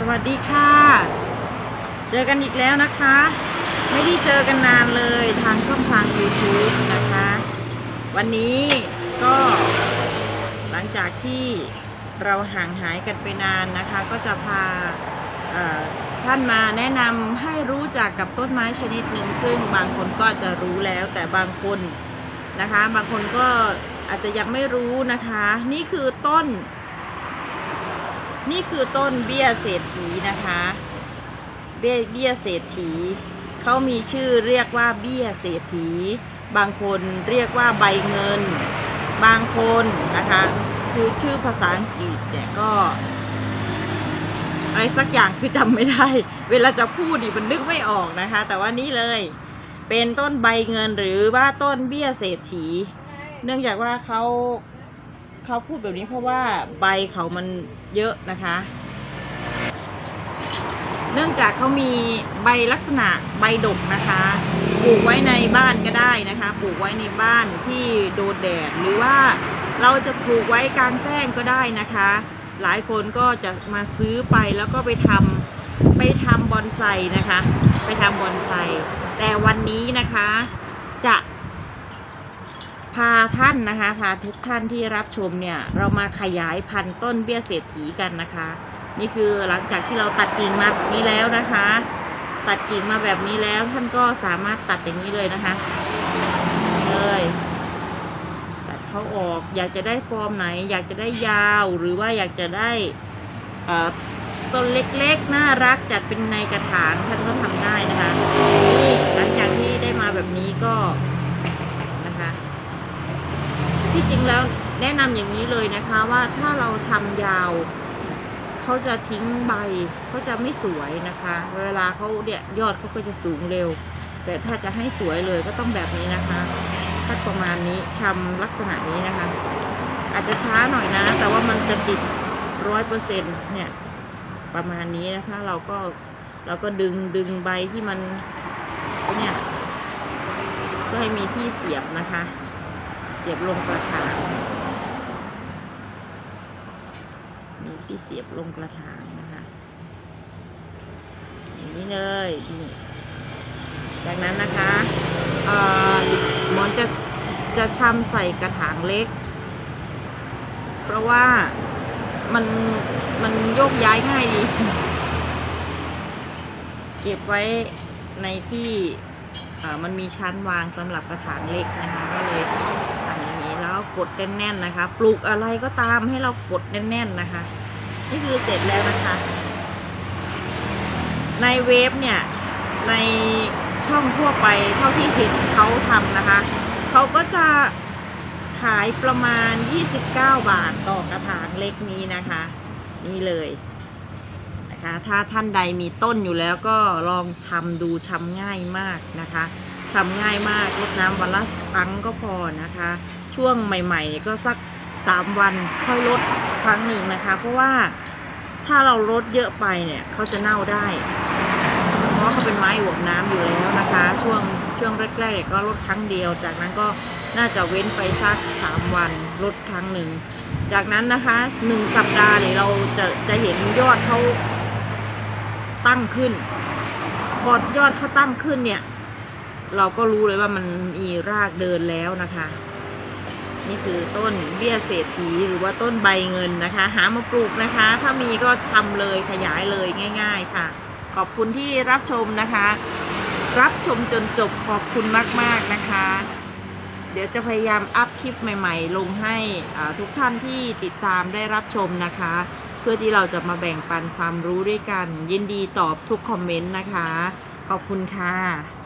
สวัสดีค่ะ เจอกันอีกแล้วนะคะ ไม่ได้เจอกันนานเลยทางช่องทาง YouTube นะคะ วันนี้ก็หลังจากที่เราห่างหายกันไปนานนะคะ ก็จะพาท่านมาแนะนำให้รู้จักกับต้นไม้ชนิดหนึ่ง ซึ่งบางคนก็จะรู้แล้วแต่บางคนนะคะ บางคนก็อาจจะยังไม่รู้นะคะ นี่คือต้น นี่คือต้นเบี้ยเศรษฐีนะคะ เบี้ยเบี้ยเศรษฐีเขามีชื่อเรียกว่าเบี้ยเศรษฐี บางคนเรียกว่าใบเงิน บางคนนะคะ คือชื่อภาษาอังกฤษเนี่ยก็อะไรสักอย่างคือจำไม่ได้ เวลาจะพูดดิมันนึกไม่ออกนะคะ แต่ว่านี่เลย เป็นต้นใบเงินหรือว่าต้นเบี้ยเศรษฐี เนื่องจากว่าเขา เขาพูดแบบนี้เพราะว่าใบเขามันเยอะนะคะ เนื่องจากเขามีใบลักษณะใบดกนะคะปลูกไว้ในบ้านก็ได้นะคะปลูกไว้ในบ้านที่โดนแดดหรือว่าเราจะปลูกไว้กลางแจ้งก็ได้นะคะ หลายคนก็จะมาซื้อไปแล้วก็ไปทำไปทำบอนไซนะคะ ไปทำบอนไซแต่วันนี้นะคะจะ พาท่านนะคะพาทุกท่านที่รับชมเนี่ยเรามาขยายพันธุ์ต้นเบี้ยเศรษฐีกันนะคะ นี่คือหลังจากที่เราตัดกิ่งมาแบบนี้แล้วนะคะ ตัดกิ่งมาแบบนี้แล้วท่านก็สามารถตัดอย่างนี้เลยนะคะเลยตัดเขาออกอยากจะได้ฟอร์มไหน อยากจะได้ยาวหรือว่าอยากจะได้ต้นเล็กๆน่ารักจัดเป็นในกระถางท่านก็ทำได้นะคะนี่หลังจากที่ได้มาแบบนี้ก็ ที่จริงแล้วแนะนำอย่างนี้เลยนะคะว่าถ้าเราชำยาวเขาจะทิ้งใบเขาจะไม่สวยนะคะ เวลาเขาเนี่ยยอดเขาก็จะสูงเร็ว แต่ถ้าจะให้สวยเลยก็ต้องแบบนี้นะคะถ้าประมาณนี้ชำลักษณะนี้นะคะ อาจจะช้าหน่อยนะ แต่ว่ามันจะติดร้อยเปอร์เซ็นเนี่ยประมาณนี้นะคะ เราก็เราก็ดึงดึงใบที่มันเนี่ยเพื่อให้มีที่เสียบนะคะ เสียบลงกระถางมีที่เสียบลงกระถางนะคะอย่างนี้เลยนี่จากนั้นนะคะอ่อหมอนจะจะชำใส่กระถางเล็ก เพราะว่ามันมันโยกย้ายง่ายดี เก็บไว้ในที่อ่อมันมีชั้นวางสำหรับกระถางเล็กนะคะก็เลย กดแน่นๆนะคะ ปลูกอะไรก็ตามให้เรากดแน่น ๆนะคะ นี่คือเสร็จแล้วนะคะ ในเวฟเนี่ย ในช่องทั่วไปเท่าที่เห็นเขาทำนะคะ เขาก็จะขายประมาณ 29 บาทต่อกระถางเล็กนี้นะคะ นี่เลยนะคะ ถ้าท่านใดมีต้นอยู่แล้วก็ลองชำดูชำง่ายมากนะคะ ชำง่ายมากรดน้ำวันละครั้งก็พอนะคะ ช่วงใหม่ๆก็สัก 3 วันค่อยลดครั้งหนึ่งนะคะ เพราะว่าถ้าเราลดเยอะไปเนี่ยเขาจะเน่าได้ เพราะเขาเป็นไม้อวบน้ำอยู่แล้วนะคะ ช่วงช่วงแรกๆก็ลดครั้งเดียว จากนั้นก็น่าจะเว้นไปสักสามวันลดครั้งหนึ่ง จากนั้นนะคะหนึ่งสัปดาห์เนี่ยเราจะจะเห็นยอดเขาตั้งขึ้นพอยอดเขาตั้งขึ้นเนี่ย เราก็รู้เลยว่ามันมีรากเดินแล้วนะคะ นี่คือต้นเบี้ยเศรษฐีหรือว่าต้นใบเงินนะคะ หามาปลูกนะคะ ถ้ามีก็ชำเลยขยายเลยง่าย ๆ ค่ะ ขอบคุณที่รับชมนะคะ รับชมจนจบขอบคุณมาก ๆนะคะ เดี๋ยวจะพยายามอัพคลิปใหม่ ๆ ลงให้ทุกท่านที่ติดตามได้รับชมนะคะ เพื่อที่เราจะมาแบ่งปันความรู้ด้วยกัน ยินดีตอบทุกคอมเมนต์นะคะ ขอบคุณค่ะ